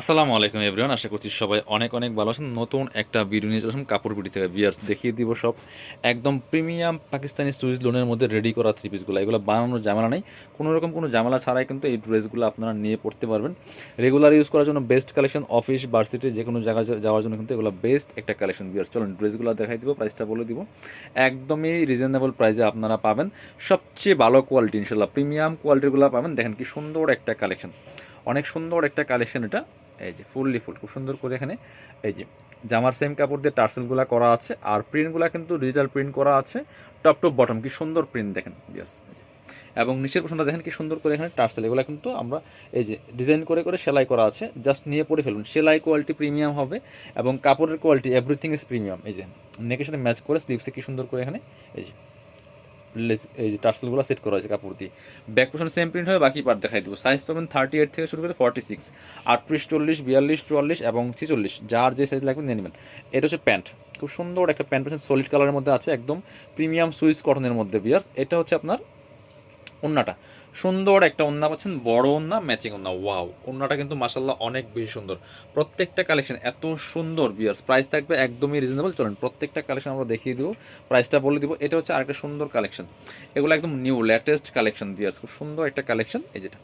আসসালামু আলাইকুম এভরিওয়ান আশা করছি সবাই অনেক অনেক ভালো আছেন। নতুন একটা ভিডিও নিয়ে চলে আসলাম কাপড় বিড়ি থেকে বিয়ার্স দেখিয়ে দিব সব। একদম প্রিমিয়াম পাকিস্তানি সুইজ লোনের মধ্যে রেডি করা থ্রি পিসগুলো এগুলো বানানোর ঝামেলা নেই। কোনো রকম কোনো ঝামেলা ছাড়াই কিন্তু এই ড্রেসগুলো আপনারা নিয়ে পড়তে পারবেন। রেগুলার ইউজ করার জন্য বেস্ট কালেকশন অফিস ভার্সিটি যে কোনো জায়গায় যাওয়ার জন্য কিন্তু এগুলো বেস্ট একটা কালেকশন বিয়ার্স চলুন ড্রেসগুলো দেখাই দিব প্রাইসটা বলে দিব। একদমই রিজনেবল প্রাইসে আপনারা পাবেন। সবচেয়ে ভালো কোয়ালিটি ইনশাল্লাহ প্রিমিয়াম কোয়ালিটিগুলো পাবেন। দেখেন কি সুন্দর একটা কালেকশন অনেক সুন্দর একটা কালেকশন এটা। এই যে ফুললি ফুল খুব সুন্দর করে এখানে এই যে জামার সেম কাপড় দিয়ে টার্সেলগুলো করা আছে আর প্রিন্টগুলো কিন্তু ডিজিটাল প্রিন্ট করা আছে টপ টপ বটম কি সুন্দর প্রিন্ট দেখেন ইয়াস এবং নিচের পোশনটা দেখেন কি সুন্দর করে এখানে টার্সেল, এগুলো কিন্তু আমরা এই যে ডিজাইন করে করে সেলাই করা আছে জাস্ট নিয়ে পরে ফেলুন। সেলাই কোয়ালিটি প্রিমিয়াম হবে এবং কাপড়ের কোয়ালিটি এভরিথিং ইজ প্রিমিয়াম এই যে নেকের সাথে ম্যাচ করে স্লিপসে কি সুন্দর করে এখানে, এই যে এই যে টার্সেলগুলো সেট করা হয়েছে কাপড় দিয়ে। ব্যাক পোশন সেম প্রিন্ট হবে, বাকি পার্ট দেখাই দেবো। সাইজ পাবেন থার্টি এইট থেকে শুরু করে ফর্টি সিক্স আটত্রিশ, চল্লিশ, বিয়াল্লিশ, চুয়াল্লিশ এবং ছিচল্লিশ, যার যে সাইজ লাগবে নিয়ে নেবেন। এটা হচ্ছে প্যান্ট। খুব সুন্দর একটা প্যান্ট পেয়েছেন সলিড কালারের মধ্যে আছে, একদম প্রিমিয়াম সুইস কটনের মধ্যে বিয়ার্স এটা হচ্ছে আপনার ওন্নাটা। সুন্দর একটা ওন্না পাচ্ছেন, বড় ওন্না ম্যাচিং ওন্না। ওয়াও ওন্নাটা কিন্তু মাসাল্লাহ অনেক বেশি সুন্দর। প্রত্যেকটা কালেকশন এত সুন্দর বিয়ার্স প্রাইস থাকবে একদমই রিজনেবল চলেন, প্রত্যেকটা কালেকশন আমরা দেখিয়ে দিব প্রাইসটা বলে দিব। এটা হচ্ছে আরেকটা সুন্দর কালেকশন এগুলো একদম নিউ লেটেস্ট কালেকশন বিয়ার্স খুব সুন্দর একটা কালেকশন এই যেটা।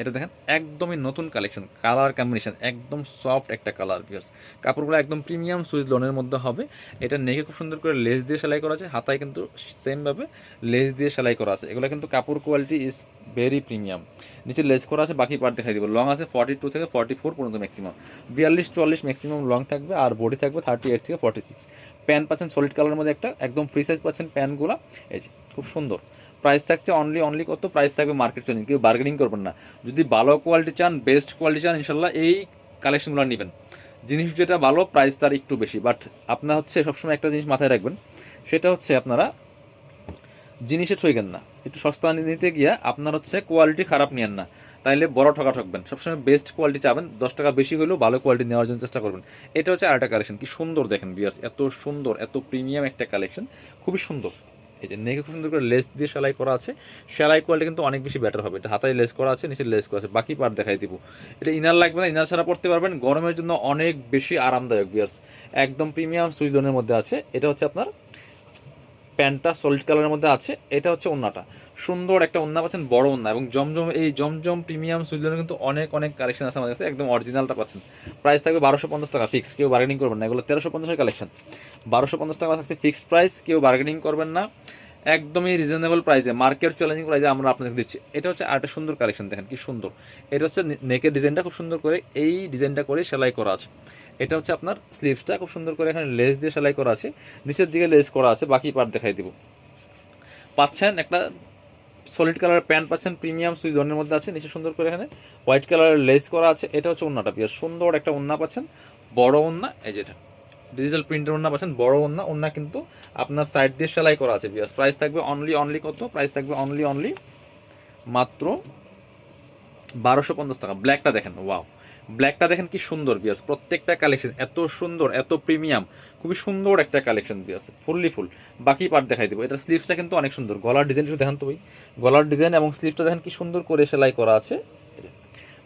এটা দেখেন, একদমই নতুন কালেকশন কালার কম্বিনেশন একদম সফট একটা কালার বিয়ার্স কাপড়গুলো একদম প্রিমিয়াম সুইচ লোনের মধ্যে হবে। এটা নেকে খুব সুন্দর করে লেস দিয়ে সেলাই করা আছে, হাতায় কিন্তু সেমভাবে লেস দিয়ে সেলাই করা আছে। এগুলো কিন্তু কাপড় কোয়ালিটি ইজ ভেরি প্রিমিয়াম নিচে লেস করা আছে, বাকি পার্ট দেখাই দিব। লং আছে ফর্টি টু থেকে ফর্টি ফোর পর্যন্ত ম্যাক্সিমাম বিয়াল্লিশ, চুয়াল্লিশ ম্যাক্সিমাম লং থাকবে আর বডি থাকবে থার্টি এইট থেকে ফর্টি সিক্স প্যান্ট পাচ্ছেন সলিড কালারের মধ্যে একটা, একদম ফ্রি সাইজ পাচ্ছেন প্যান্টগুলো এই যে, খুব সুন্দর। প্রাইস থাকছে অনলি অনলি কত? প্রাইস থাকবে মার্কেট চলেন কেউ বার্গেনিং করবেন না। যদি ভালো কোয়ালিটি চান বেস্ট কোয়ালিটি চান, ইনশাল্লাহ এই কালেকশনগুলো নেবেন। জিনিস যেটা ভালো প্রাইস তার একটু বেশি। বাট আপনার হচ্ছে সবসময় একটা জিনিস মাথায় রাখবেন, সেটা হচ্ছে আপনারা জিনিসে ঠইকেন না। একটু সস্তা নিতে গিয়ে আপনার হচ্ছে কোয়ালিটি খারাপ নিয়েন না। তাইলে বড় ঠকা ঠকবেন। সবসময় বেস্ট কোয়ালিটি চাবেন। দশ টাকা বেশি হলেও ভালো কোয়ালিটি নেওয়ার জন্য চেষ্টা করবেন। এটা হচ্ছে আরেকটা কালেকশন কি সুন্দর দেখেন বিয়ার্স এত সুন্দর, এত প্রিমিয়াম একটা কালেকশন খুবই সুন্দর। এই যে নেকে খুব সুন্দর করে লেস দিয়ে সেলাই করা আছে। সেলাই কোয়ালিটি কিন্তু অনেক বেশি বেটার হবে। এটা হাতায় লেস করা আছে, নিচে লেস করা আছে। বাকি পার্ট দেখাই দিব। এটা ইনার লাগবে না ইনার ছাড়া পড়তে পারবেন। গরমের জন্য অনেক বেশি আরামদায়ক বিয়ার্স একদম প্রিমিয়াম সুইচ মধ্যে আছে। এটা হচ্ছে আপনার প্যান্টটা সলিড কালারের মধ্যে আছে, এটা হচ্ছে ওন্নাটা। সুন্দর একটা ওন্না পাচ্ছেন, বড় ওন্না এবং জমজম, এই জমজম প্রিমিয়াম সুইজলের কিন্তু অনেক অনেক কালেকশন আছে আমাদের কাছে, একদম অরিজিনালটা পাচ্ছেন। প্রাইস থাকবে বারোশো পঞ্চাশ টাকা ফিক্স কেউ বার্গেনিং করবেন না, এগুলো তেরোশো পঞ্চাশের কালেকশন। বারোশো পঞ্চাশ টাকা থাকছে ফিক্সড প্রাইস, কেউ বার্গেনিং করবেন না, একদমই রিজনেবল প্রাইসে মার্কেট চ্যালেঞ্জিং প্রাইসে আমরা আপনাদের দিচ্ছি। এটা হচ্ছে আরেকটা সুন্দর কালেকশন, দেখেন কি সুন্দর। এটা হচ্ছে নেকের ডিজাইনটা খুব সুন্দর করে, এই ডিজাইনটা করে সেলাই করা আছে। এটা হচ্ছে আপনার স্লিভসটা খুব সুন্দর করে এখানে লেস দিয়ে সেলাই করা আছে। নিচের দিকে লেস করা আছে, বাকি পার্ট দেখাই দিব। পাচ্ছেন একটা সলিড কালারের প্যান্ট পাচ্ছেন প্রিমিয়াম সুই ধরনের মধ্যে আছে, নিচে সুন্দর করে এখানে হোয়াইট কালারের লেস করা আছে। এটা হচ্ছে ওন্নাটা পিয়ার সুন্দর একটা ওন্না পাচ্ছেন, বড় ওন্না, এই যেটা ডিজিটাল প্রিন্টের ওন্না পাচ্ছেন, বড় ওন্না ওন্না কিন্তু আপনার সাইড দিয়ে সেলাই করা আছে বিয়াস প্রাইস থাকবে অনলি অনলি কত? প্রাইস থাকবে অনলি অনলি মাত্র বারোশো পঞ্চাশ টাকা। ব্ল্যাকটা দেখেন ওয়াও ব্ল্যাকটা দেখেন কি সুন্দর বিয়াস প্রত্যেকটা কালেকশন এত সুন্দর, এত প্রিমিয়াম খুবই সুন্দর একটা কালেকশন বিয়াস ফুললি ফুল বাকি পার্ট দেখাই দেবো। এটা স্লিভসটা কিন্তু অনেক সুন্দর। গলার ডিজাইন একটু দেখেন তো ভাই। গলার ডিজাইন এবং স্লিভসটা দেখেন কি সুন্দর করে সেলাই করা আছে।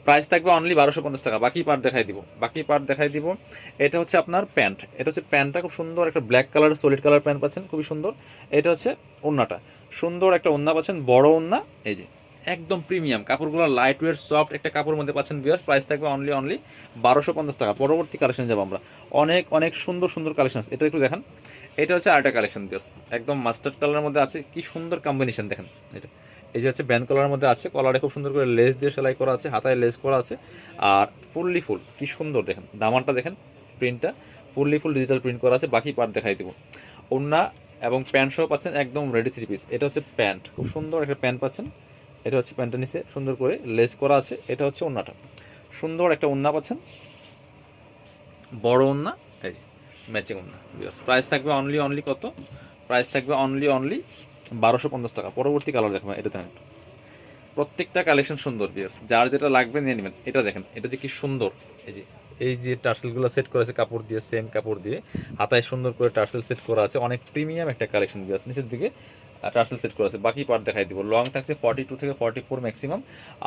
প্রাইস থাকবে অনলি বারোশো পঞ্চাশ টাকা। বাকি পার্ট দেখাই দিব। বাকি পার্ট দেখাই দিব। এটা হচ্ছে আপনার প্যান্ট এটা হচ্ছে প্যান্টটা খুব সুন্দর একটা black colour solid colour pant পাচ্ছেন। খুবই সুন্দর। এটা হচ্ছে ওন্নাটা সুন্দর একটা ওন্না পাচ্ছেন। বড় ওন্না এই যে। একদম প্রিমিয়াম। কাপড়গুলো লাইট ওয়েট সফট একটা কাপড়ের মধ্যে পাচ্ছেন বিয়ার্স প্রাইস থাকবে অনলি অনলি বারোশো পঞ্চাশ টাকা। পরবর্তী কালেকশন যাব আমরা। অনেক অনেক সুন্দর সুন্দর কালেকশন এটা একটু দেখেন। এটা হচ্ছে আরেকটা কালেকশন বিয়ার্স একদম মাস্টার্ড কালারের মধ্যে আছে। কি সুন্দর কম্বিনেশন দেখেন। এটা। এই যে হচ্ছে ব্যান্ড কালারের মধ্যে আছে। কলারে খুব সুন্দর করে লেস দিয়ে সেলাই করা আছে, হাতায় লেস করা আছে। আর ফুললি ফুল কি সুন্দর, দেখেন। দামানটা দেখেন প্রিন্টটা ফুললি ফুল ডিজিটাল প্রিন্ট করা আছে। বাকি পার্ট দেখাই দেবো। ওন্না এবং প্যান্ট সহ পাচ্ছেন একদম রেডি থ্রি পিস এটা হচ্ছে প্যান্ট খুব সুন্দর একটা প্যান্ট পাচ্ছেন। এটা হচ্ছে প্যান্টটা নিচে, সুন্দর করে লেস করা আছে। এটা হচ্ছে ওন্নাটা। সুন্দর একটা ওন্না পাচ্ছেন। বড় ওন্না, এই ম্যাচিং ওন্না। প্রাইস থাকবে অনলি অনলি কত? প্রাইস থাকবে অনলি অনলি বারোশো পঞ্চাশ টাকা। পরবর্তী কালার দেখবেন এটা দেখেন। প্রত্যেকটা কালেকশন সুন্দর বিয়ার্স যার যেটা লাগবে নিয়ে নেবেন। এটা দেখেন, এটা যে কি সুন্দর। এই যে এই যে টার্সেলগুলো সেট করা আছে, কাপড় দিয়ে সেম কাপড় দিয়ে, হাতায় সুন্দর করে টার্সেল সেট করা আছে। অনেক প্রিমিয়াম একটা কালেকশন বিয়ার্স নিচের দিকে। টার্সেল সেট করা আছে বাকি পার্ট দেখাই দিব। লং থাকছে ফর্টি টু থেকে ফর্টি ফোর ম্যাক্সিমাম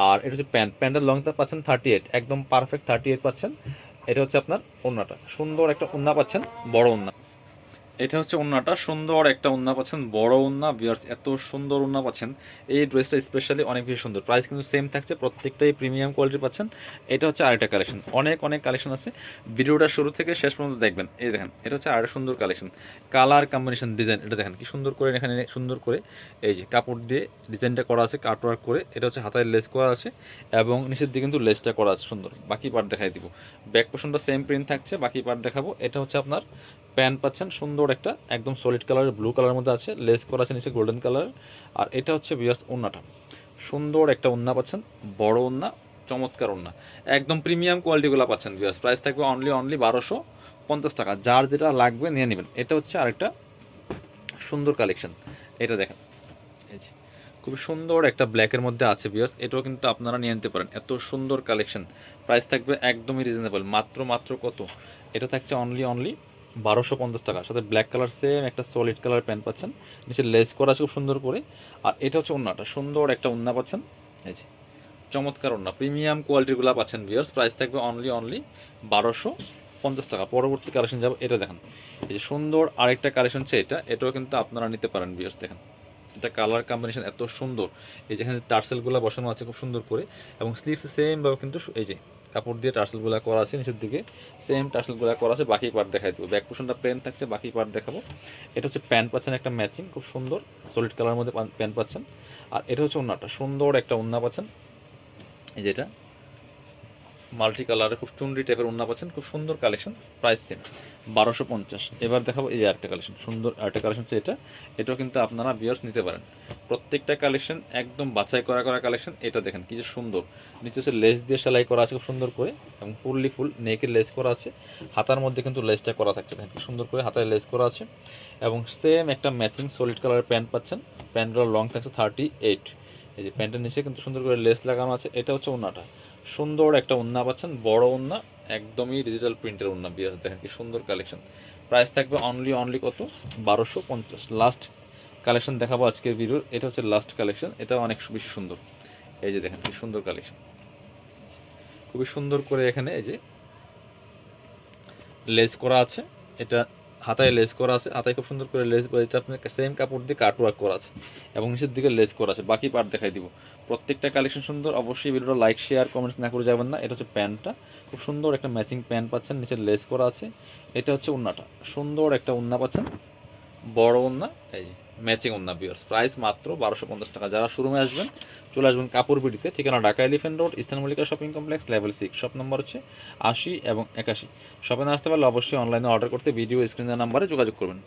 আর এটা হচ্ছে প্যান্ট প্যান্টের লংটা পাচ্ছেন থার্টি এইট একদম পারফেক্ট থার্টি এইট পাচ্ছেন। এটা হচ্ছে আপনার ওন্নাটা সুন্দর একটা ওন্না পাচ্ছেন। বড় ওন্না এটা হচ্ছে ওন্নাটা সুন্দর একটা ওন্না পাচ্ছেন, বড় ওন্না বিয়ার্স এত সুন্দর ওন্না পাচ্ছেন। এই ড্রেসটা স্পেশালি অনেক বেশি সুন্দর। প্রাইস কিন্তু সেম থাকছে, প্রত্যেকটাই প্রিমিয়াম কোয়ালিটি পাচ্ছেন। এটা হচ্ছে আরেকটা কালেকশন অনেক অনেক কালেকশন আছে। ভিডিওটা শুরু থেকে শেষ পর্যন্ত দেখবেন। এই দেখেন, এটা হচ্ছে আরেকটা সুন্দর কালেকশন কালার কম্বিনেশন ডিজাইন এটা দেখেন কি সুন্দর করে এখানে সুন্দর করে এই যে কাপড় দিয়ে ডিজাইনটা করা আছে কাটওয়ার্ক করে। এটা হচ্ছে হাতায় লেস করা আছে এবং নিচের দিকে কিন্তু লেসটা করা আছে সুন্দর। বাকি পার্ট দেখাই দিব। ব্যাক পোর্শনটা সেম প্রিন্ট থাকছে, বাকি পার্ট দেখাবো। এটা হচ্ছে আপনার প্যান্ট পাচ্ছেন সুন্দর একটা, একদম সলিড কালারের ব্লু কালারের মধ্যে আছে লেস করা আছে নিচে গোল্ডেন কালার আর এটা হচ্ছে বিয়াস ওন্নাটা। সুন্দর একটা ওন্না পাচ্ছেন, বড় ওন্না, চমৎকার ওন্না। একদম প্রিমিয়াম কোয়ালিটিগুলো পাচ্ছেন বিয়াস প্রাইস থাকবে অনলি অনলি বারোশো পঞ্চাশ টাকা। যার যেটা লাগবে নিয়ে নেবেন। এটা হচ্ছে আরেকটা সুন্দর কালেকশন এটা দেখেন। এই যে, খুবই সুন্দর একটা ব্ল্যাকের মধ্যে আছে বিয়ার্স এটাও কিন্তু আপনারা নিয়ে নিতে পারেন। এত সুন্দর কালেকশন প্রাইস থাকবে একদমই রিজনেবল মাত্র মাত্র কত? এটা থাকছে অনলি অনলি বারোশো পঞ্চাশ টাকা। সাথে ব্ল্যাক কালার সেম একটা সলিড কালার প্যান্ট পাচ্ছেন। নিচে লেস করা আছে খুব সুন্দর করে। আর এটা হচ্ছে ওন্নাটা, সুন্দর একটা ওন্না পাচ্ছেন। এই যে, চমৎকার ওন্না প্রিমিয়াম কোয়ালিটিগুলো পাচ্ছেন বিয়ার্স প্রাইস থাকবে অনলি অনলি বারোশো পঞ্চাশ টাকা। পরবর্তী কালেকশন যাব, এটা দেখেন। এই যে সুন্দর আরেকটা কালেকশন হচ্ছে এটা। এটাও কিন্তু আপনারা নিতে পারেন বিয়ার্স দেখেন। এটা কালার কম্বিনেশন এত সুন্দর। এই যেখানে টার্সেলগুলো বসানো আছে খুব সুন্দর করে। এবং স্লিভস সেমভাবে কিন্তু এই যে কাপড় দিয়ে টার্সেলগুলো করা আছে নিচের দিকে। সেম টার্সেলগুলো করা আছে, বাকি পার্ট দেখাই দেবো। ব্যাক পোর্শনটা প্লেন থাকছে, বাকি পার্ট দেখাবো। এটা হচ্ছে প্যান্ট পাচ্ছেন একটা ম্যাচিং খুব সুন্দর। সলিড কালার মধ্যে প্যান্ট পাচ্ছেন। আর এটা হচ্ছে ওনাটা সুন্দর একটা ওনা পাচ্ছেন। যেটা মাল্টি কালারের খুব চুনরি টাইপের ওন্না পাচ্ছেন, খুব সুন্দর কালেকশন প্রাইস সেম বারোশো পঞ্চাশ। এবার দেখাবো এই যে আরেকটা কালেকশন সুন্দর আরেকটা কালেকশন হচ্ছে এটা। এটাও কিন্তু আপনারা বিয়ার্স নিতে পারেন। প্রত্যেকটা কালেকশন একদম বাছাই করা করা কালেকশন এটা দেখেন কি যে সুন্দর। নিচে হচ্ছে লেস দিয়ে সেলাই করা আছে, খুব সুন্দর করে, এবং ফুললি ফুল নেকের লেস করা আছে। হাতার মধ্যে কিন্তু লেসটা করা থাকছে, দেখেন সুন্দর করে হাতায় লেস করা আছে। এবং সেম একটা ম্যাচিং সলিড কালারের প্যান্ট পাচ্ছেন প্যান্টগুলোর লং থাকছে থার্টি এইট এই যে প্যান্টের নিচে কিন্তু সুন্দর করে লেস লাগানো আছে, এটা হচ্ছে ওন্নাটা সুন্দর একটা ওন্না পাচ্ছেন, বড় ওন্না একদমই ডিজিটাল প্রিন্টের ওন্না বিয়াস দেখেন কি সুন্দর কালেকশন প্রাইস থাকবে অনলি অনলি কত? বারোশো পঞ্চাশ। লাস্ট কালেকশন দেখাবো আজকের ভিডিওর এটা হচ্ছে লাস্ট কালেকশন এটা অনেক বেশি সুন্দর। এই যে দেখেন কি সুন্দর কালেকশন খুবই সুন্দর করে এখানে এই যে লেস করা আছে। এটা হাতায় লেস করা আছে, হাতায় খুব সুন্দর করে লেস, এটা আপনার সেম কাপড় দিয়ে কাট ওয়ার্ক করা আছে এবং নিচের দিকে লেস করা আছে, বাকি পার্ট দেখাই দিব। প্রত্যেকটা কালেকশন সুন্দর, অবশ্যই ভিডিওটা লাইক শেয়ার কমেন্টস না করে যাবেন না, এটা হচ্ছে প্যান্টটা। খুব সুন্দর একটা ম্যাচিং প্যান্ট পাচ্ছেন, নিচে লেস করা আছে। এটা হচ্ছে উন্নাটা সুন্দর একটা উন্না পাচ্ছেন, বড় উন্না এই ম্যাচিং উন্না বিয়ার্স। প্রাইস মাত্র বারোশো পঞ্চাশ টাকা। যারা শোরুমে আসবেন, চলে আসবেন কাপড় বিডিতে ঠিকানা Dhaka elephant road, eastern Mallika shopping complex, level six. Shop number হচ্ছে আশি এবং একাশি। শপে না আসতে পারলে অবশ্যই অনলাইনে অর্ডার করতে ভিডিও স্ক্রিনের নাম্বারে যোগাযোগ করবেন।